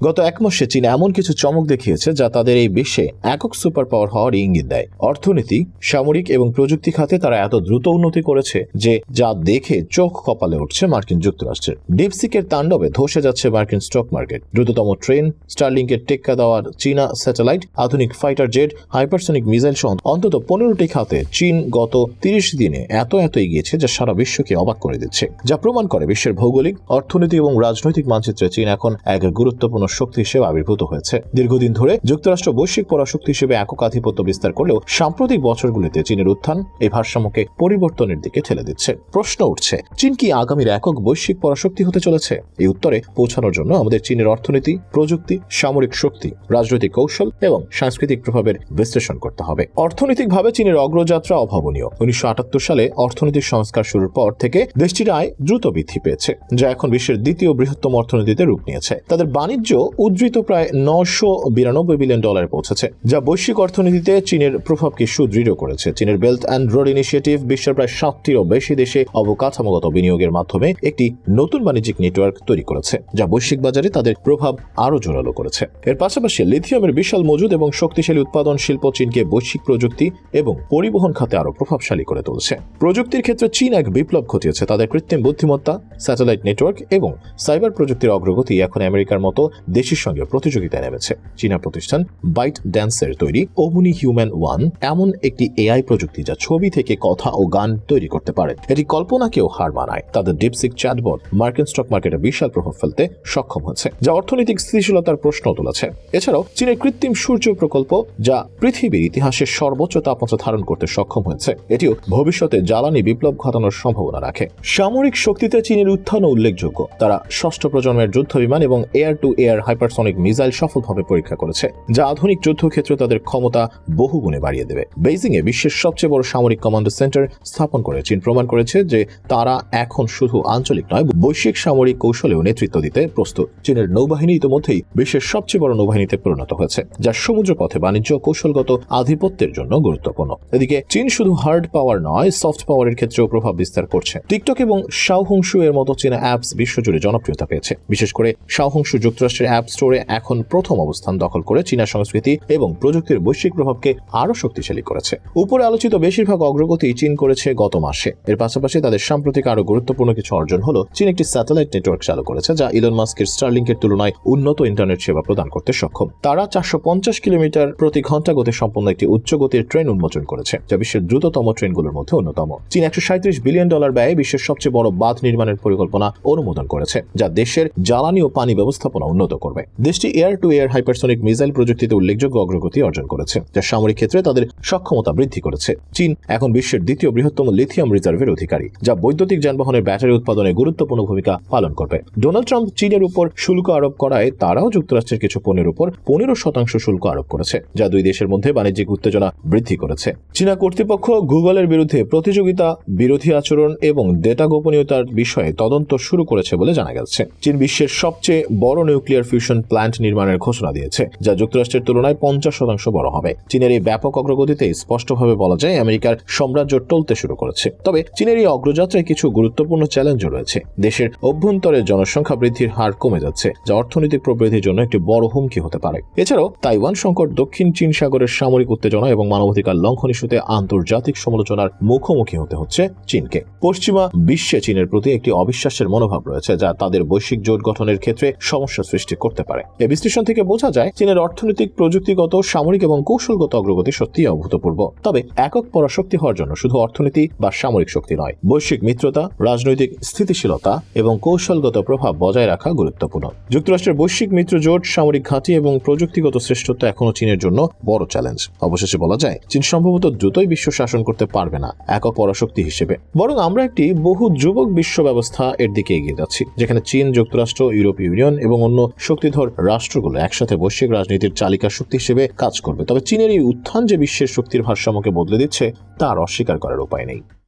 গত এক মাসে চীন এমন কিছু চমক দেখিয়েছে যা তাদের এই বিশ্বে একক সুপার পাওয়ার হওয়ার ইঙ্গিত দেয়। অর্থনীতি, সামরিক এবং প্রযুক্তি খাতে তারা এত দ্রুত উন্নতি করেছে যে যা দেখে চোখ কপালে উঠছে মার্কিন যুক্তরাষ্ট্রের। ডিপসিকের তাণ্ডবে ধসে যাচ্ছে মার্কিন স্টক মার্কেট। দ্রুততম ট্রেন, স্টারলিংকের টেক্কা দেওয়ার চীনা স্যাটেলাইট, আধুনিক ফাইটার জেট, হাইপারসনিক মিসাইল সহ অন্তত পনেরোটি খাতে চীন গত তিরিশ দিনে এত এত এগিয়েছে যা সারা বিশ্বকে অবাক করে দিচ্ছে। যা প্রমাণ করে বিশ্বের ভৌগোলিক, অর্থনীতি এবং রাজনৈতিক মানচিত্রে চীন এখন এক গুরুত্বপূর্ণ শক্তি হিসেবে আবির্ভূত হয়েছে। দীর্ঘদিন ধরে যুক্তরাষ্ট্র বৈশ্বিক পরাশক্তি হিসেবে একক আধিপত্য বিস্তার করলেও সাম্প্রতিক বছরগুলিতে চীনের উত্থান এই ভারসাম্যকে পরিবর্তনের দিকে ঠেলে দিচ্ছে। প্রশ্ন উঠছে, চীন কি আগামীর একক বৈশ্বিক পরাশক্তি হতে চলেছে? এই উত্তরে পৌঁছানোর জন্য আমাদের চীনের অর্থনীতি, প্রযুক্তি, সামরিক শক্তি, রাজনৈতিক কৌশল এবং সাংস্কৃতিক প্রভাবের বিশ্লেষণ করতে হবে। অর্থনৈতিকভাবে চীনের অগ্রযাত্রা অভাবনীয়। উনিশশো আটাত্তর সালে অর্থনৈতিক সংস্কার শুরুর পর থেকে দেশটির আয় দ্রুত বৃদ্ধি পেয়েছে, যা এখন বিশ্বের দ্বিতীয় বৃহত্তম অর্থনীতিতে রূপ নিয়েছে। তাদের বাণিজ্য উদ্ধৃত প্রায় নশো বিরানব্বই বিলিয়ন ডলারে পৌঁছেছে, যা বৈশ্বিক অর্থনীতিতে চীনের প্রভাবকে সুদৃঢ় করেছে। চীনের বেল্ট অ্যান্ড রোড ইনিশিয়েটিভ বিশ্বের প্রায় সাতটিরও বেশি দেশে অবকাঠামোগত বিনিয়োগের মাধ্যমে একটি নতুন বাণিজ্যিক নেটওয়ার্ক তৈরি করেছে, যা বৈশ্বিক বাজারে তাদের প্রভাব আরও জোরালো করেছে। এর পাশাপাশি লিথিয়ামের বিশাল মজুদ এবং শক্তিশালী উৎপাদন শিল্প চীনকে বৈশ্বিক প্রযুক্তি এবং পরিবহন খাতে আরও প্রভাবশালী করে তুলছে। প্রযুক্তির ক্ষেত্রে চীন এক বিপ্লব ঘটিয়েছে, তাদের কৃত্রিম বুদ্ধিমত্তা স্যাটেলাইট নেটওয়ার্ক এবং সাইবার প্রযুক্তির অগ্রগতি এখন আমেরিকার মতো দেশের সঙ্গে প্রতিযোগিতায় নেমেছে। চীনা প্রতিষ্ঠান বাইট ড্যান্সের তৈরি ওমনি হিউম্যান ওয়ান এমন একটি এআই প্রযুক্তি যা ছবি থেকে কথা ও গান তৈরি করতে পারে। এটি কল্পনাকেও হার মানায়। তাদের ডিপসিক চ্যাটবট মার্কিন স্টক মার্কেটে বিশাল প্রভাব ফেলতে সক্ষম হয়েছে যা অর্থনৈতিক স্থিতিশীলতার প্রশ্ন তুলেছে। এছাড়াও চীনের কৃত্রিম সূর্য প্রকল্প, যা পৃথিবীর ইতিহাসের সর্বোচ্চ তাপমাত্রা ধারণ করতে সক্ষম হয়েছে, এটিও ভবিষ্যতে জ্বালানি বিপ্লব ঘটানোর সম্ভাবনা রাখে। সামরিক শক্তিতে চীনের উত্থানও উল্লেখযোগ্য। তারা ষষ্ঠ প্রজন্মের যুদ্ধ বিমান এবং air to air hypersonic missile সফলভাবে পরীক্ষা করেছে, যা আধুনিক যুদ্ধক্ষেত্রে তাদের ক্ষমতা বহুগুণে বাড়িয়ে দেবে। বেইজিং এ বিশ্বের সবচেয়ে বড় সামরিক কমান্ডো সেন্টার স্থাপন করে, চীন প্রমাণ করেছে যে তারা এখন শুধু আঞ্চলিক নয়, বৈশ্বিক সামরিক কৌশলেও নেতৃত্ব দিতে প্রস্তুত। চীনের নৌবাহিনী ইতিমধ্যেই বিশ্বের সবচেয়ে বড় নৌবাহিনীতে পরিণত হয়েছে, যা সমুদ্র পথে বাণিজ্য কৌশলগত আধিপত্যের জন্য গুরুত্বপূর্ণ। এদিকে চীন শুধু হার্ড পাওয়ার নয় সফট পাওয়ারের ক্ষেত্রেও প্রভাব বিস্তার করছে। টিকটক এবং শাওহংশু এর মতো চীনা অ্যাপস বিশ্বজুড়ে জনপ্রিয়তা পেয়েছে। বিশেষ করে শাওহংশু যুক্তরাষ্ট্রের অ্যাপ স্টোরে এখন প্রথম অবস্থান দখল করে চীনা সংস্কৃতি এবং প্রযুক্তির বৈশ্বিক প্রভাবকে আরও শক্তিশালী করেছে। উপরে আলোচিত বেশিরভাগ অগ্রগতি চীন করেছে গত মাসে। এর পাশাপাশি তাদের সাম্প্রতিক আরও গুরুত্বপূর্ণ কিছু অর্জন হলো, চীন একটি স্যাটেলাইট নেটওয়ার্ক চালু করেছে যা ইলন মাস্কের স্টারলিংকের তুলনায় উন্নত ইন্টারনেট সেবা প্রদান করতে সক্ষম। তারা চারশো পঞ্চাশ কিলোমিটার প্রতি ঘণ্টা গতি সম্পন্ন একটি উচ্চ গতির ট্রেন উন্মোচন করেছে, যা বিশ্বের দ্রুততম ট্রেনগুলোর মধ্যে অন্যতম। চীন একশো বিলিয়ন ডলার ব্যয়ে বিশ্বের সবচেয়ে বড় বাঁধ নির্মাণের পরিকল্পনা অনুমোদন করেছে, যা দেশের জ্বালানি ও পানি ব্যবস্থাপনা উন্নত করবে। দেশটি air to air hypersonic missile প্রযুক্তিতে উল্লেখযোগ্য অগ্রগতি অর্জন করেছে, যা সামরিক ক্ষেত্রে তাদের সক্ষমতা বৃদ্ধি করেছে। চীন এখন বিশ্বের দ্বিতীয় বৃহত্তম লিথিয়াম রিজার্ভের অধিকারী, যা বৈদ্যুতিক যানবাহনের ব্যাটারি উৎপাদনে গুরুত্বপূর্ণ ভূমিকা পালন করবে। ডোনাল্ড ট্রাম্প চীনের উপর শুল্ক আরোপ করায় তারাও যুক্তরাষ্ট্রের কিছু পণ্যের উপর পনেরো শতাংশ শুল্ক আরোপ করেছে, যা দুই দেশের মধ্যে বাণিজ্যিক উত্তেজনা বৃদ্ধি করেছে। চীনা কর্তৃপক্ষ গুগলের বিরুদ্ধে প্রতিযোগিতা, বিরোধী আচরণ এবং ডেটা গোপনীয়তার বিষয়ে তদন্ত শুরু করেছে বলে জানা গেছে। চীন বিশ্বের সবচেয়ে বড় নিউক্লিয়ার ফিউশন প্ল্যান্ট নির্মাণের ঘোষণা দিয়েছে, যা যুক্তরাষ্ট্রের তুলনায় পঞ্চাশ শতাংশ বড় হবে। চীনের এই ব্যাপক অগ্রগতিতে স্পষ্টভাবে বলা যায় আমেরিকার সাম্রাজ্য টলতে শুরু করেছে। তবে চীনের এই অগ্রযাত্রায় কিছু গুরুত্বপূর্ণ চ্যালেঞ্জও রয়েছে। দেশের অভ্যন্তরে জনসংখ্যা বৃদ্ধির হার কমে যাচ্ছে, যা অর্থনৈতিক প্রবৃদ্ধির জন্য একটি বড় হুমকি হতে পারে। এছাড়াও, তাইওয়ান সংকট দক্ষিণ চীন সাগরের সামরিক উত্তেজনা এবং মানবাধিকার লঙ্ঘন ইস্যুতে আন্তর্জাতিক সমালোচনার মুখোমুখি হতে হচ্ছে চীনকে। পশ্চিমা বিশ্বে চীনের প্রতি একটি অবিশ্বাসের মনোভাব রয়েছে, যা তাদের বৈশ্বিক জোট গঠনের ক্ষেত্রে সমস্যা সৃষ্টি করতে পারে। এই বিশ্লেষণ থেকে বোঝা যায়, চীনের অর্থনৈতিক, প্রযুক্তিগত, সামরিক এবং কৌশলগত অগ্রগতি সত্যিই অভূতপূর্ব। তবে একক পরাশক্তি হওয়ার জন্য শুধু অর্থনীতি বা সামরিক শক্তি নয়, বৈশ্বিক মিত্রতা, রাজনৈতিক স্থিতিশীলতা এবং কৌশলগত প্রভাব বজায় রাখা গুরুত্বপূর্ণ। যুক্তরাষ্ট্রের বৈশ্বিক মিত্র জোট, সামরিক ঘাঁটি এবং প্রযুক্তিগত শ্রেষ্ঠত্ব এখনও চীনের জন্য বড় চ্যালেঞ্জ। অবশেষে বলা যায়, চীন সম্ভবত দ্রুতই বিশ্ব শাসন করতে পারবে না, একক পরাশক্তি হিসেবে। বরং আমরা একটি বহু যুবক বিশ্ব ব্যবস্থা এর দিকে এগিয়ে যাচ্ছি, যেখানে চীন, যুক্তরাষ্ট্র, ইউরোপীয় ইউনিয়ন এবং অন্য শক্তিধর রাষ্ট্রগুলো একসাথে বৈশ্বিক রাজনীতির চালিকা শক্তি হিসেবে কাজ করবে। তবে চীনের এই উত্থান যে বিশ্বের শক্তির ভারসাম্যকে বদলে দিচ্ছে তার অস্বীকার করার উপায় নেই।